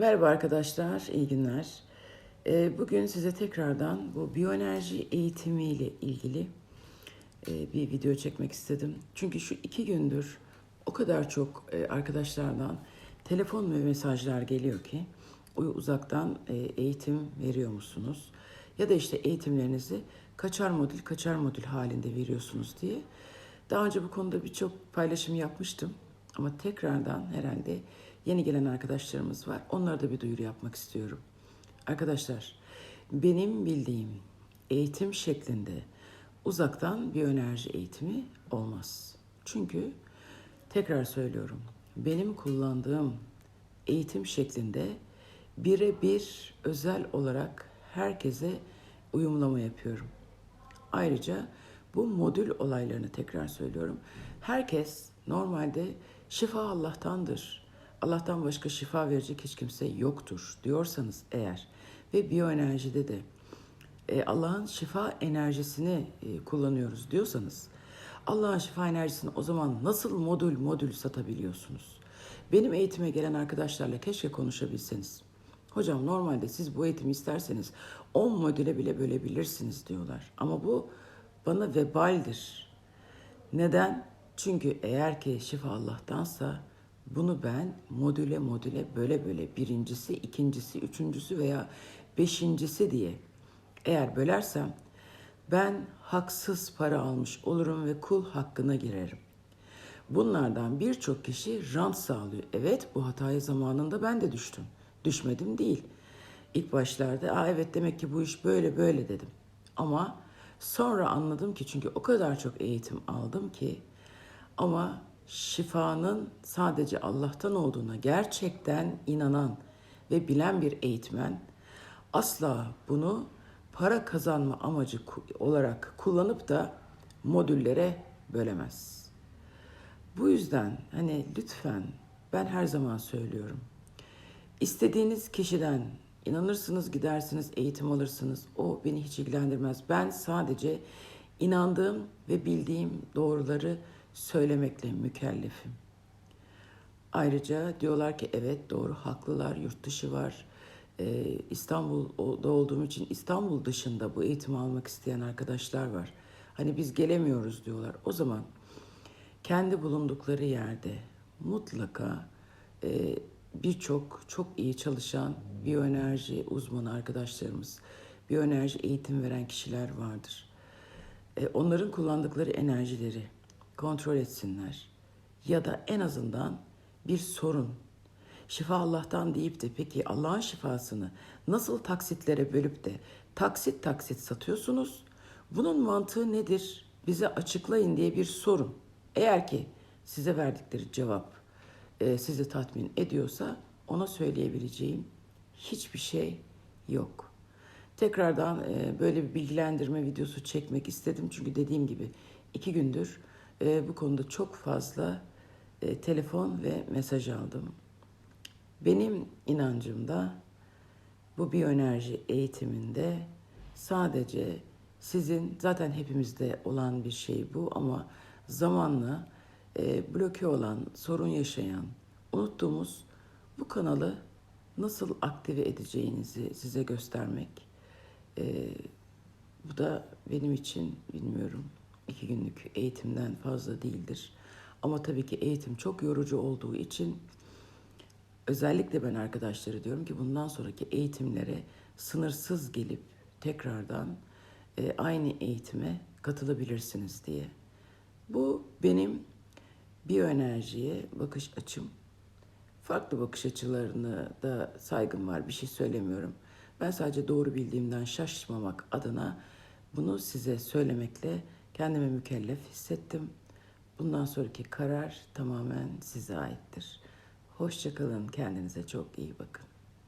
Merhaba arkadaşlar, iyi günler. Ee, Bugün size tekrardan bu biyoenerji eğitimiyle ilgili e, bir video çekmek istedim. Çünkü şu iki gündür o kadar çok e, arkadaşlardan telefon ve mesajlar geliyor ki uzaktan e, eğitim veriyor musunuz? Ya da işte eğitimlerinizi kaçar modül kaçar modül halinde veriyorsunuz diye. Daha önce bu konuda birçok paylaşım yapmıştım. Ama tekrardan herhalde yeni gelen arkadaşlarımız var. Onlara da bir duyuru yapmak istiyorum. Arkadaşlar, benim bildiğim eğitim şeklinde uzaktan bir enerji eğitimi olmaz. Çünkü tekrar söylüyorum. Benim kullandığım eğitim şeklinde birebir özel olarak herkese uyumlama yapıyorum. Ayrıca bu modül olaylarını tekrar söylüyorum. Herkes normalde şifa Allah'tandır. Allah'tan başka şifa verecek hiç kimse yoktur diyorsanız eğer ve biyoenerjide de e, Allah'ın şifa enerjisini e, kullanıyoruz diyorsanız Allah'ın şifa enerjisini o zaman nasıl modül modül satabiliyorsunuz? Benim eğitime gelen arkadaşlarla keşke konuşabilseniz. Hocam normalde siz bu eğitimi isterseniz 10 modüle bile bölebilirsiniz diyorlar. Ama bu bana vebaldir. Neden? Çünkü eğer ki şifa Allah'tansa bunu ben modüle modüle böyle böyle birincisi, ikincisi, üçüncüsü veya beşincisi diye eğer bölersem ben haksız para almış olurum ve kul hakkına girerim. Bunlardan birçok kişi rant sağlıyor. Evet bu hataya zamanında ben de düştüm. Düşmedim değil. İlk başlarda Aa, evet demek ki bu iş böyle böyle dedim. Ama sonra anladım ki çünkü o kadar çok eğitim aldım ki ama şifanın sadece Allah'tan olduğuna gerçekten inanan ve bilen bir eğitmen asla bunu para kazanma amacı olarak kullanıp da modüllere bölemez. Bu yüzden hani lütfen ben her zaman söylüyorum. İstediğiniz kişiden inanırsınız gidersiniz eğitim alırsınız. O beni hiç ilgilendirmez. Ben sadece inandığım ve bildiğim doğruları söylemekle mükellefim. Ayrıca diyorlar ki evet doğru haklılar yurt dışı var. Ee, İstanbul'da olduğum için İstanbul dışında bu eğitimi almak isteyen arkadaşlar var. Hani biz gelemiyoruz diyorlar. O zaman kendi bulundukları yerde mutlaka e, birçok çok iyi çalışan biyoenerji uzmanı arkadaşlarımız, biyoenerji eğitim veren kişiler vardır. E, onların kullandıkları enerjileri kontrol etsinler. Ya da en azından bir sorun. Şifa Allah'tan deyip de peki Allah'ın şifasını nasıl taksitlere bölüp de taksit taksit satıyorsunuz? Bunun mantığı nedir? Bize açıklayın diye bir sorun. Eğer ki size verdikleri cevap e, sizi tatmin ediyorsa ona söyleyebileceğim hiçbir şey yok. Tekrardan e, böyle bir bilgilendirme videosu çekmek istedim. Çünkü dediğim gibi iki gündür e, bu konuda çok fazla e, telefon ve mesaj aldım. Benim inancımda bu biyoenerji eğitiminde sadece sizin zaten hepimizde olan bir şey bu ama zamanla e, bloke olan, sorun yaşayan, unuttuğumuz bu kanalı nasıl aktive edeceğinizi size göstermek. E, bu da benim için bilmiyorum iki günlük eğitimden fazla değildir. Ama tabii ki eğitim çok yorucu olduğu için özellikle ben arkadaşları diyorum ki bundan sonraki eğitimlere sınırsız gelip tekrardan e, aynı eğitime katılabilirsiniz diye. Bu benim biyoenerjiye bakış açım. Farklı bakış açılarına da saygım var. Bir şey söylemiyorum. Ben sadece doğru bildiğimden şaşmamak adına bunu size söylemekle kendimi mükellef hissettim. Bundan sonraki karar tamamen size aittir. Hoşçakalın, kendinize çok iyi bakın.